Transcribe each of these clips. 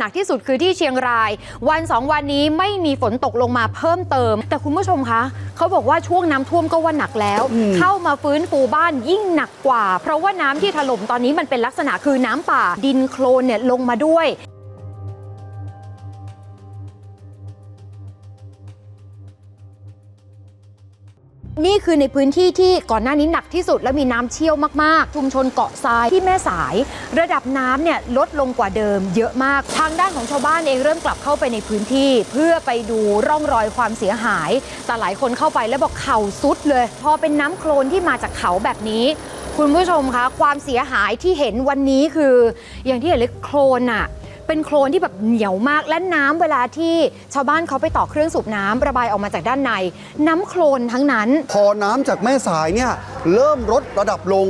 หนักที่สุดคือที่เชียงราย วันสองวันนี้ไม่มีฝนตกลงมาเพิ่มเติม แต่คุณผู้ชมคะเขาบอกว่าช่วงน้ำท่วมก็ว่าหนักแล้ว เข้ามาฟื้นฟูบ้านยิ่งหนักกว่า เพราะว่าน้ำที่ถล่มตอนนี้มันเป็นลักษณะคือน้ำป่าดินโคลนเนี่ยลงมาด้วย นี่คือในพื้นที่ที่ก่อนหน้านี้หนักที่สุด และมีน้ำเชี่ยวมากๆ ชุมชนเกาะทรายที่แม่สาย ระดับน้ำเนี่ยลดลงกว่าเดิม เยอะมาก ทางด้านของชาวบ้านเองเริ่มกลับเข้าไปในพื้นที่ เพื่อไปดูร่องรอยความเสียหาย แต่หลายคนเข้าไปแล้วบอกเข่าซุดเลย พอเป็นน้ำโคลนที่มาจากเขาแบบนี้ คุณผู้ชมคะความเสียหายที่เห็นวันนี้คือ อย่างที่เห็นเลยโคลนอะ เป็นโคลนที่แบบเหนียวมากและน้ำเวลาที่ชาวบ้านเขาไปต่อเครื่องสูบน้ำระบายออกมาจากด้านใน น้ำโคลนทั้งนั้น พอน้ำจากแม่สายเนี่ยเริ่มลดระดับลง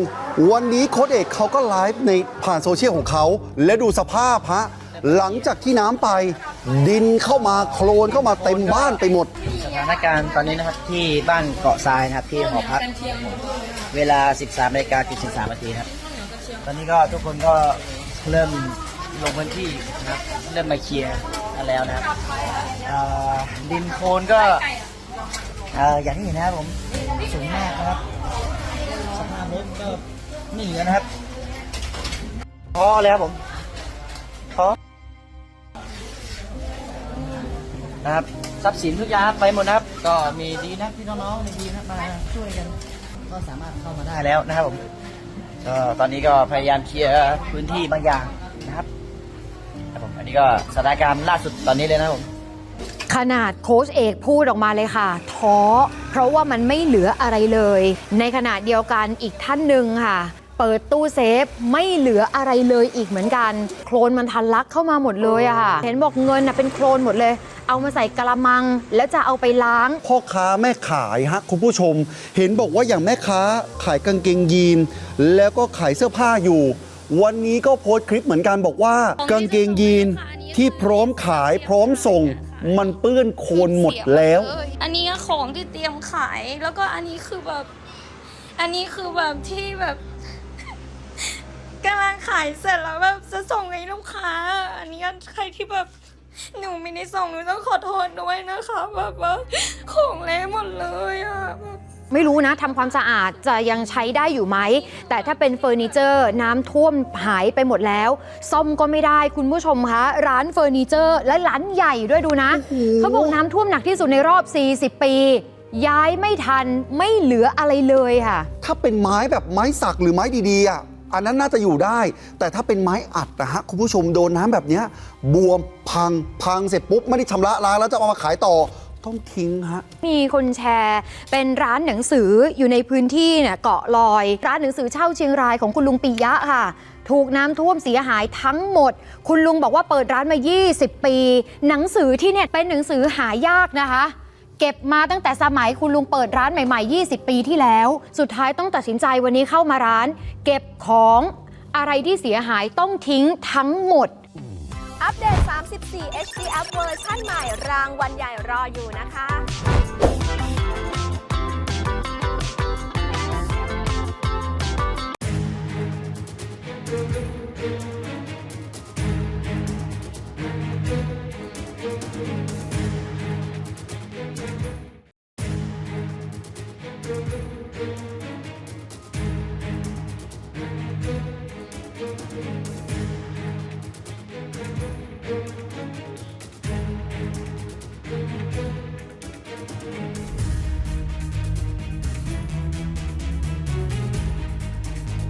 วันนี้โค้ดเอกเขาก็ไลฟ์ในผ่านโซเชียลของเขา และดูสภาพฮะหลังจากที่น้ำไป ดินเข้ามาโคลนเข้ามาเต็มบ้านไปหมด สถานการณ์ตอนนี้นะครับที่บ้านเกาะทรายนะครับที่หอพักเวลา 13นาฬิกา13นาทีครับ ตอนนี้ก็ทุกคนก็เริ่ม ลงพื้นที่นะครับเริ่มมาเคลียร์กันแล้วนะครับดินโคลนก็อย่างที่เห็นนะครับผมสูงมากนะครับสภาพรถก็ไม่เหลือนะครับพอแล้วผมพอนะครับทรัพย์สินทุกอย่างไปหมดนะครับ ก็มีดีนะพี่น้องๆมีดีนะมาช่วยกันก็สามารถเข้ามาได้แล้วนะครับผมก็ตอนนี้ก็พยายามเคลียร์พื้นที่บางอย่าง นะครับครับผมอันนี้ก็สถานการณ์ล่าสุดตอนนี้เลยนะครับผม ขนาดโค้ชเอกพูดออกมาเลยค่ะ ท้อ เพราะว่ามันไม่เหลืออะไรเลย ในขณะเดียวกันอีกท่านหนึ่งค่ะ เปิดตู้เซฟไม่เหลืออะไรเลยอีกเหมือนกัน โคลนมันทันลักเข้ามาหมดเลยอะค่ะ เห็นบอกเงินน่ะเป็นโคลนหมดเลย เอามาใส่กระมัง แล้วจะเอาไปล้าง พ่อค้าแม่ขายฮะคุณผู้ชม เห็นบอกว่าอย่างแม่ค้าขายกางเกงยีน แล้วก็ขายเสื้อผ้าอยู่ วันนี้ก็โพสต์คลิปเหมือนกันบอกว่า กางเกงยีนที่พร้อมขายพร้อมส่ง มันเปื้อนโคลนหมดแล้ว อันนี้ของที่เตรียมขาย แล้วก็อันนี้คือแบบ อันนี้คือแบบที่แบบกำลังขายเสร็จแล้วแบบจะส่งให้ลูกค้า อันนี้ใครที่แบบหนูไม่ได้ส่งหนูต้องขอโทษด้วยนะคะแบบว่าของเละหมดเลยอะแบบ ไม่รู้นะทำความสะอาดจะยังใช้ได้อยู่ไหม แต่ถ้าเป็นเฟอร์นิเจอร์น้ำท่วมหายไปหมดแล้ว ซ่อมก็ไม่ได้คุณผู้ชมคะร้านเฟอร์นิเจอร์ และร้านใหญ่ด้วยดูนะเขาบอกน้ำท่วมหนักที่สุดในรอบ 40 ปี ย้ายไม่ทันไม่เหลืออะไรเลยค่ะ ถ้าเป็นไม้แบบไม้สักหรือไม้ดีๆอะอันนั้นน่าจะอยู่ได้ แต่ถ้าเป็นไม้อัดนะฮะคุณผู้ชมโดนน้ำแบบเนี้ยบวมพังพังเสร็จปุ๊บไม่ได้ชำระล้างแล้วจะเอามาขายต่อ ต้องทิ้งฮะ มีคนแชร์เป็นร้านหนังสืออยู่ในพื้นที่เนี่ยเกาะลอย ร้านหนังสือเช่าเชียงรายของคุณลุงปิยะค่ะ ถูกน้ำท่วมเสียหายทั้งหมด คุณลุงบอกว่าเปิดร้านมา 20 ปี หนังสือที่เนี่ยเป็นหนังสือหายากนะคะ เก็บมาตั้งแต่สมัยคุณลุงเปิดร้านใหม่ ๆ 20 ปีที่แล้ว สุดท้ายต้องตัดสินใจวันนี้เข้ามาร้าน เก็บของอะไรที่เสียหายต้องทิ้งทั้งหมด อัปเดต 34 HD Up เวอร์ชั่นใหม่รางวัลใหญ่รออยู่นะคะ